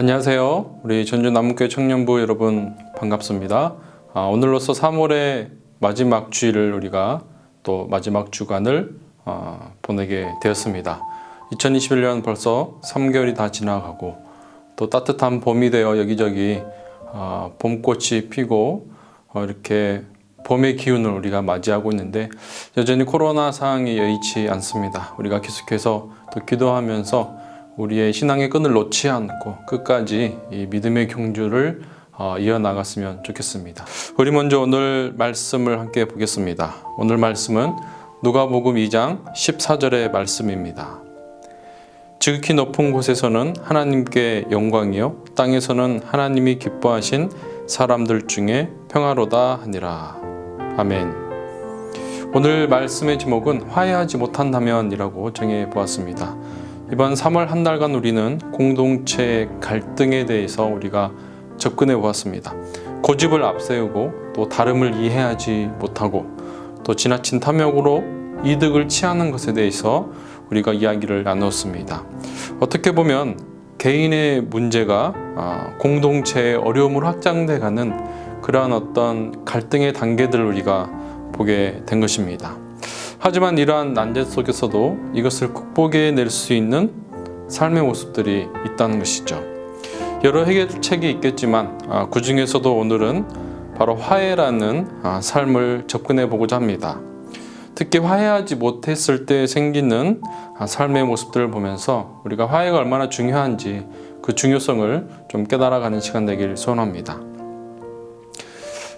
안녕하세요. 우리 전주 남문교회 청년부 여러분 반갑습니다. 아, 오늘로서 3월의 마지막 주일을 우리가 또 마지막 주간을 어, 보내게 되었습니다. 2021년 벌써 3개월이 다 지나가고 또 따뜻한 봄이 되어 여기저기 어, 봄꽃이 피고 어, 이렇게 봄의 기운을 우리가 맞이하고 있는데 여전히 코로나 상황이 여의치 않습니다. 우리가 계속해서 또 기도하면서 우리의 신앙의 끈을 놓지 않고 끝까지 이 믿음의 경주를 어, 이어나갔으면 좋겠습니다. 우리 먼저 오늘 말씀을 함께 보겠습니다. 오늘 말씀은 누가복음 2장 14절의 말씀입니다. 지극히 높은 곳에서는 하나님께 영광이요 땅에서는 하나님이 기뻐하신 사람들 중에 평화로다 하니라. 아멘. 오늘 말씀의 제목은 화해하지 못한다면이라고 정해 보았습니다. 이번 3월 한 달간 우리는 공동체 갈등에 대해서 우리가 접근해 보았습니다. 고집을 앞세우고 또 다름을 이해하지 못하고 또 지나친 탐욕으로 이득을 취하는 것에 대해서 우리가 이야기를 나누었습니다. 어떻게 보면 개인의 문제가 아, 공동체의 어려움으로 확장돼 가는 그러한 어떤 갈등의 단계들을 우리가 보게 된 것입니다. 하지만 이러한 난제 속에서도 이것을 극복해 낼 수 있는 삶의 모습들이 있다는 것이죠. 여러 해결책이 있겠지만 아, 그 중에서도 오늘은 바로 화해라는 아, 삶을 접근해 보고자 합니다. 특히 화해하지 못했을 때 생기는 아, 삶의 모습들을 보면서 우리가 화해가 얼마나 중요한지 그 중요성을 좀 깨달아가는 시간 되길 소원합니다.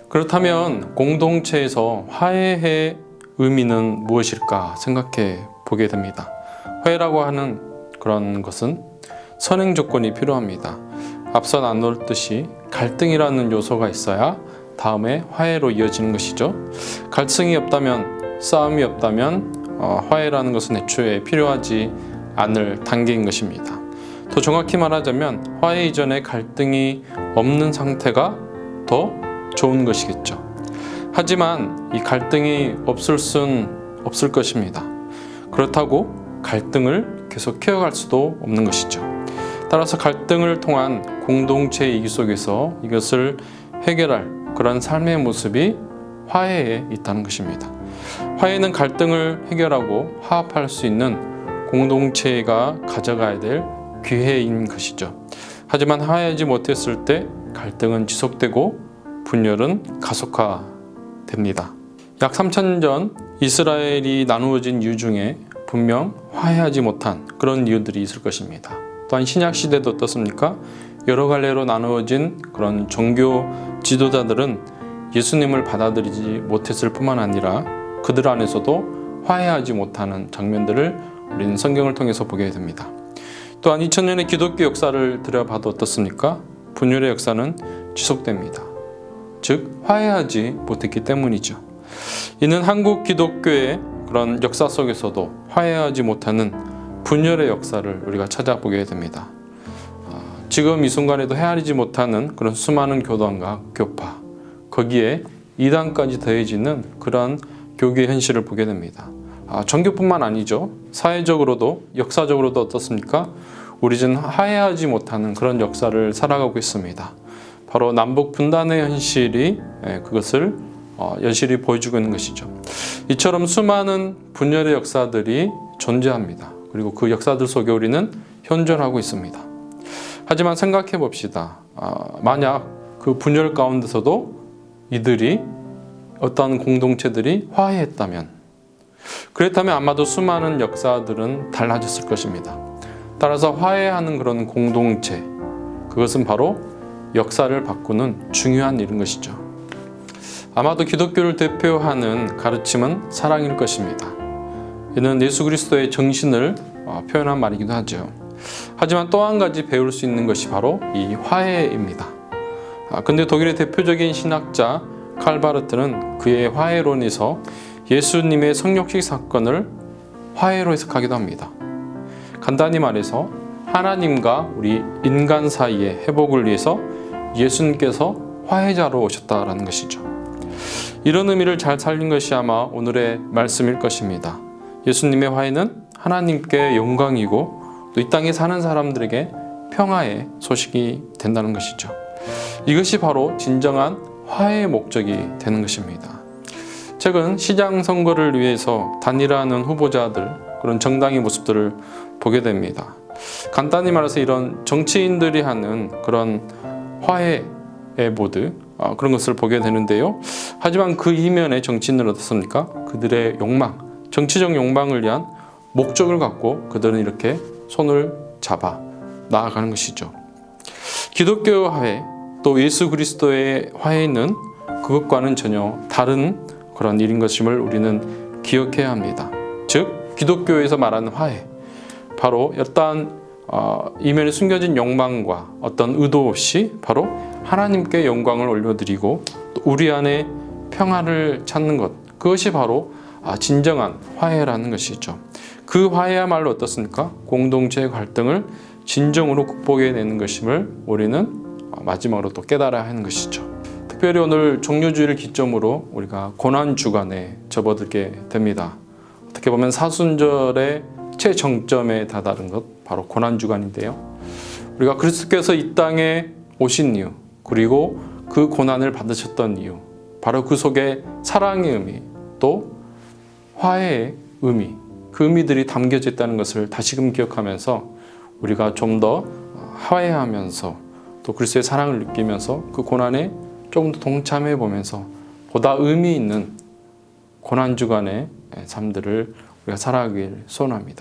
그렇다면 공동체에서 화해의 의미는 무엇일까 생각해 보게 됩니다. 화해라고 하는 그런 것은 선행 조건이 필요합니다. 앞서 나눴듯이 갈등이라는 요소가 있어야 다음에 화해로 이어지는 것이죠. 갈등이 없다면 싸움이 없다면 어, 화해라는 것은 애초에 필요하지 않을 단계인 것입니다. 더 정확히 말하자면 화해 이전에 갈등이 없는 상태가 더 좋은 것이겠죠. 하지만 이 갈등이 없을 순 없을 것입니다. 그렇다고 갈등을 계속 키워갈 수도 없는 것이죠. 따라서 갈등을 통한 공동체 이기 속에서 이것을 해결할 그런 삶의 모습이 화해에 있다는 것입니다. 화해는 갈등을 해결하고 화합할 수 있는 공동체가 가져가야 될 기회인 것이죠. 하지만 화해하지 못했을 때 갈등은 지속되고 분열은 가속화 됩니다. 약 3천 전 이스라엘이 나누어진 이유 중에 분명 화해하지 못한 그런 이유들이 있을 것입니다. 또한 신약 시대도 어떻습니까? 여러 갈래로 나누어진 그런 종교 지도자들은 예수님을 받아들이지 못했을 뿐만 아니라 그들 안에서도 화해하지 못하는 장면들을 우리는 성경을 통해서 보게 됩니다. 또한 2000년의 기독교 역사를 들여봐도 어떻습니까? 분열의 역사는 지속됩니다. 즉 화해하지 못했기 때문이죠. 이는 한국 기독교의 그런 역사 속에서도 화해하지 못하는 분열의 역사를 우리가 찾아보게 됩니다. 아, 지금 이 순간에도 헤아리지 못하는 그런 수많은 교단과 교파 거기에 이단까지 더해지는 그런 교계 현실을 보게 됩니다. 아, 종교뿐만 아니죠. 사회적으로도 역사적으로도 어떻습니까? 우리 는 화해하지 못하는 그런 역사를 살아가고 있습니다. 바로 남북 분단의 현실이 예, 그것을 어, 여실히 보여주고 있는 것이죠. 이처럼 수많은 분열의 역사들이 존재합니다. 그리고 그 역사들 속에 우리는 현존하고 있습니다. 하지만 생각해 봅시다. 아, 만약 그 분열 가운데서도 이들이 어떤 공동체들이 화해했다면, 그렇다면 아마도 수많은 역사들은 달라졌을 것입니다. 따라서 화해하는 그런 공동체, 그것은 바로 역사를 바꾸는 중요한 일인 것이죠. 아마도 기독교를 대표하는 가르침은 사랑일 것입니다. 이는 예수 그리스도의 정신을 어, 표현한 말이기도 하죠. 하지만 또 한 가지 배울 수 있는 것이 바로 이 화해입니다. 아, 근데 독일의 대표적인 신학자 칼바르트는 그의 화해론에서 예수님의 성육식 사건을 화해로 해석하기도 합니다. 간단히 말해서 하나님과 우리 인간 사이의 회복을 위해서 예수님께서 화해자로 오셨다라는 것이죠. 이런 의미를 잘 살린 것이 아마 오늘의 말씀일 것입니다. 예수님의 화해는 하나님께 영광이고 또 이 땅에 사는 사람들에게 평화의 소식이 된다는 것이죠. 이것이 바로 진정한 화해의 목적이 되는 것입니다. 최근 시장 선거를 위해서 단일화하는 후보자들 그런 정당의 모습들을 보게 됩니다. 간단히 말해서 이런 정치인들이 하는 그런 화해의 모드 어, 그런 것을 보게 되는데요. 하지만 그 이면에 정치인들은 어떻습니까? 그들의 욕망, 정치적 욕망을 위한 목적을 갖고 그들은 이렇게 손을 잡아 나아가는 것이죠. 기독교 화해 또 예수 그리스도의 화해는 그것과는 전혀 다른 그런 일인 것임을 우리는 기억해야 합니다. 즉 기독교에서 말하는 화해 바로 어떠한 어, 이면에 숨겨진 욕망과 어떤 의도 없이 바로 하나님께 영광을 올려드리고 또 우리 안에 평화를 찾는 것 그것이 바로 아, 진정한 화해라는 것이죠. 그 화해야말로 어떻습니까? 공동체의 갈등을 진정으로 극복해내는 것임을 우리는 어, 마지막으로 또 깨달아야 하는 것이죠. 특별히 오늘 종료주의를 기점으로 우리가 고난 주간에 접어들게 됩니다. 어떻게 보면 사순절의 최정점에 다다른 것 바로 고난 주간인데요. 우리가 그리스도께서 이 땅에 오신 이유 그리고 그 고난을 받으셨던 이유 바로 그 속에 사랑의 의미 또 화해의 의미 그 의미들이 담겨져 있다는 것을 다시금 기억하면서 우리가 좀 더 화해하면서 또 그리스도의 사랑을 느끼면서 그 고난에 조금 더 동참해 보면서 보다 의미 있는 고난 주간의 삶들을 우리가 살아가길 소원합니다.